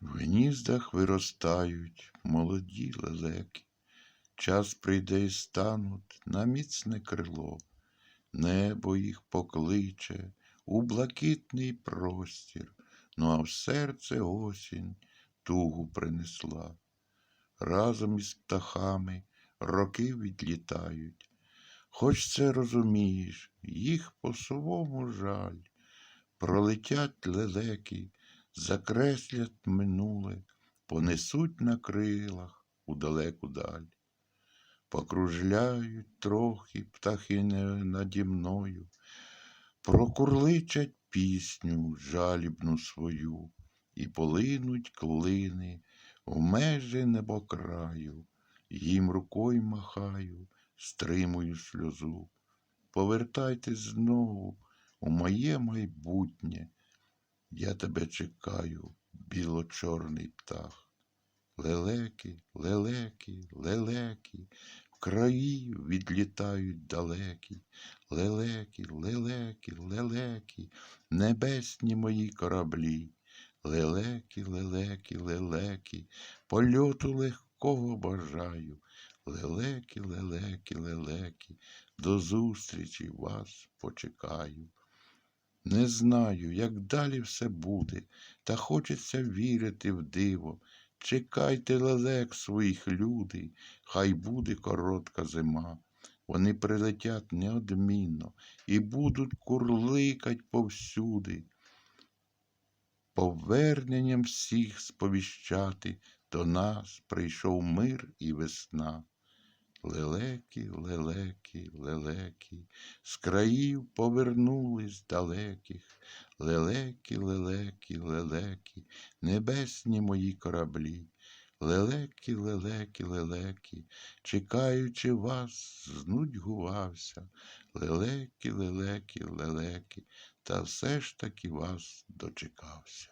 В гніздах виростають молоді лелеки. Час прийде і стануть на міцне крило. Небо їх покличе у блакитний простір, ну а в серце осінь тугу принесла. Разом із птахами роки відлітають. Хоч це розумієш, їх по-совому жаль. Пролетять лелеки, закреслять минуле, понесуть на крилах у далеку даль. Покружляють трохи птахи наді мною, прокурличать пісню жалібну свою, і полинуть клини в межі небокраю, їм рукою махаю, стримую сльозу. Повертайтесь знову у моє майбутнє. Я тебе чекаю, біло-чорний птах. Лелеки, лелеки, лелеки, в краї відлітають далекі. Лелеки, лелеки, лелеки, небесні мої кораблі. Лелеки, лелеки, лелеки, польоту легкого бажаю. Лелеки, лелеки, лелеки, до зустрічі вас почекаю. Не знаю, як далі все буде, та хочеться вірити в диво. Чекайте лелек своїх люди, хай буде коротка зима. Вони прилетять неодмінно і будуть курликать повсюди. Поверненням всіх сповіщати до нас прийшов мир і весна. Лелеки, лелеки, лелеки, з країв повернулись далеких. Лелеки, лелеки, лелеки, небесні мої кораблі. Лелеки, лелеки, лелеки, чекаючи вас, знудьгувався. Лелеки, лелеки, лелеки, та все ж таки вас дочекався.